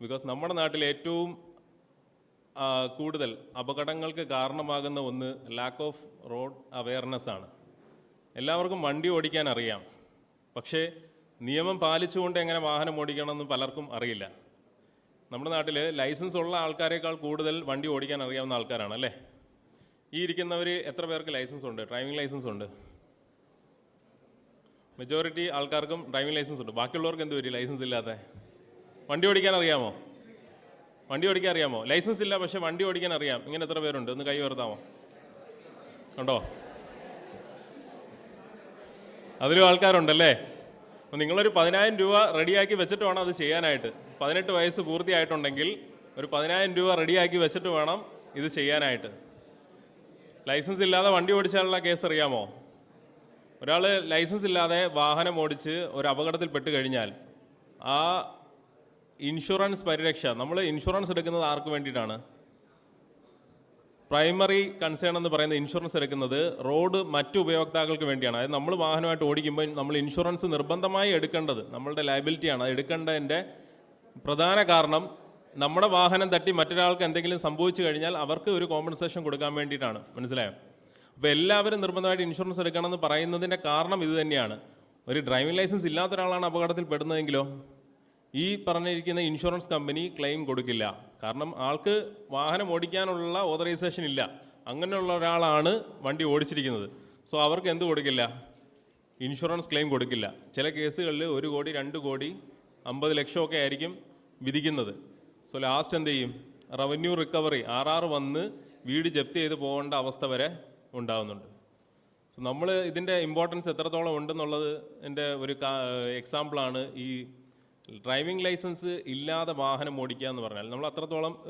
Because നമ്മുടെ നാട്ടിൽ ഏറ്റവും കൂടുതൽ അപകടങ്ങൾക്ക് കാരണമാകുന്ന ഒന്ന് ലാക്ക് ഓഫ് റോഡ് അവയർനെസ് ആണ്. എല്ലാവർക്കും വണ്ടി ഓടിക്കാൻ അറിയാം. പക്ഷേ നിയമം പാലിച്ചുകൊണ്ട് എങ്ങനെ വാഹനം ഓടിക്കണമെന്ന് പലർക്കും അറിയില്ല. നമ്മുടെ നാട്ടിൽ ലൈസൻസ് ഉള്ള ആൾക്കാരെക്കാൾ കൂടുതൽ വണ്ടി ഓടിക്കാൻ അറിയാവുന്ന ആൾക്കാരാണ് അല്ലേ? ഈ ഇരിക്കുന്നവർ എത്ര പേർക്ക് ലൈസൻസ് ഉണ്ട്? ഡ്രൈവിംഗ് ലൈസൻസ് ഉണ്ട്. മെജോറിറ്റി ആൾക്കാർക്കും ഡ്രൈവിംഗ് ലൈസൻസ് ഉണ്ട്. ബാക്കിയുള്ളവർക്ക് എന്ത് വരും ലൈസൻസ് ഇല്ലാത്ത വണ്ടി ഓടിക്കാൻ അറിയാമോ? വണ്ടി ഓടിക്കാൻ അറിയാമോ? ലൈസൻസ് ഇല്ല പക്ഷേ വണ്ടി ഓടിക്കാൻ അറിയാം. ഇങ്ങനെ എത്ര പേരുണ്ട്? ഒന്ന് കൈ ഉയർത്താമോ? ഉണ്ടോ അതിലും ആൾക്കാരുണ്ടല്ലേ? അപ്പോൾ നിങ്ങളൊരു പതിനായിരം രൂപ റെഡിയാക്കി വെച്ചിട്ട് വേണം അത് ചെയ്യാനായിട്ട്. പതിനെട്ട് വയസ്സ് പൂർത്തിയായിട്ടുണ്ടെങ്കിൽ ഒരു പതിനായിരം രൂപ റെഡിയാക്കി വെച്ചിട്ട് വേണം ഇത് ചെയ്യാനായിട്ട്. ലൈസൻസ് ഇല്ലാതെ വണ്ടി ഓടിച്ചാലുള്ള കേസ് അറിയാമോ? ഒരാൾ ലൈസൻസ് ഇല്ലാതെ വാഹനം ഓടിച്ച് ഒരു അപകടത്തിൽ പെട്ട് കഴിഞ്ഞാൽ ആ ഇൻഷുറൻസ് പരിരക്ഷ. നമ്മൾ ഇൻഷുറൻസ് എടുക്കുന്നത് ആർക്ക് വേണ്ടിയിട്ടാണ്? പ്രൈമറി കൺസേൺ എന്ന് പറയുന്ന ഇൻഷുറൻസ് എടുക്കുന്നത് റോഡ് മറ്റു ഉപയോക്താക്കൾക്ക് വേണ്ടിയാണ്. അതായത് നമ്മൾ വാഹനമായിട്ട് ഓടിക്കുമ്പോൾ നമ്മൾ ഇൻഷുറൻസ് നിർബന്ധമായി എടുക്കേണ്ടത് നമ്മളുടെ ലയബിലിറ്റിയാണ് അത് എടുക്കേണ്ടതിന്റെ പ്രധാന കാരണം നമ്മുടെ വാഹനം തട്ടി മറ്റൊരാൾക്ക് എന്തെങ്കിലും സംഭവിച്ചു കഴിഞ്ഞാൽ അവർക്ക് ഒരു കോമ്പൻസേഷൻ കൊടുക്കാൻ വേണ്ടിയിട്ടാണ്. മനസ്സിലായോ? അപ്പോൾ എല്ലാവരും നിർബന്ധമായിട്ട് ഇൻഷുറൻസ് എടുക്കണമെന്ന് പറയുന്നതിന്റെ കാരണം ഇത് തന്നെയാണ്. ഒരു ഡ്രൈവിംഗ് ലൈസൻസ് ഇല്ലാത്ത ഒരാളാണ് അപകടത്തിൽ പെടുന്നതെങ്കിലോ? ഈ പറഞ്ഞിരിക്കുന്ന ഇൻഷുറൻസ് കമ്പനി ക്ലെയിം കൊടുക്കില്ല. കാരണം ആൾക്ക് വാഹനം ഓടിക്കാനുള്ള ഓതറൈസേഷൻ ഇല്ല. അങ്ങനെയുള്ള ഒരാളാണ് വണ്ടി ഓടിച്ചിരിക്കുന്നത്. സോ അവർക്ക് എന്ത് കൊടുക്കില്ല? ഇൻഷുറൻസ് ക്ലെയിം കൊടുക്കില്ല. ചില കേസുകളിൽ ഒരു കോടി രണ്ട് കോടി അമ്പത് ലക്ഷമൊക്കെ ആയിരിക്കും വിധിക്കുന്നത്. സോ ലാസ്റ്റ് എന്ത് ചെയ്യും? റവന്യൂ റിക്കവറി ആർ ആർ വന്ന് വീട് ജപ്തി ചെയ്ത് പോകേണ്ട അവസ്ഥ വരെ ഉണ്ടാകുന്നുണ്ട് സോ നമ്മൾ ഇതിന്റെ ഇമ്പോർട്ടൻസ് എത്രത്തോളം ഉണ്ടെന്നുള്ളത് എന്റെ ഒരു എക്സാമ്പിളാണ് ഈ ഡ്രൈവിംഗ് ലൈസൻസ് ഇല്ലാതെ വാഹനം ഓടിക്കുക എന്ന് പറഞ്ഞാൽ നമ്മൾ അത്രത്തോളം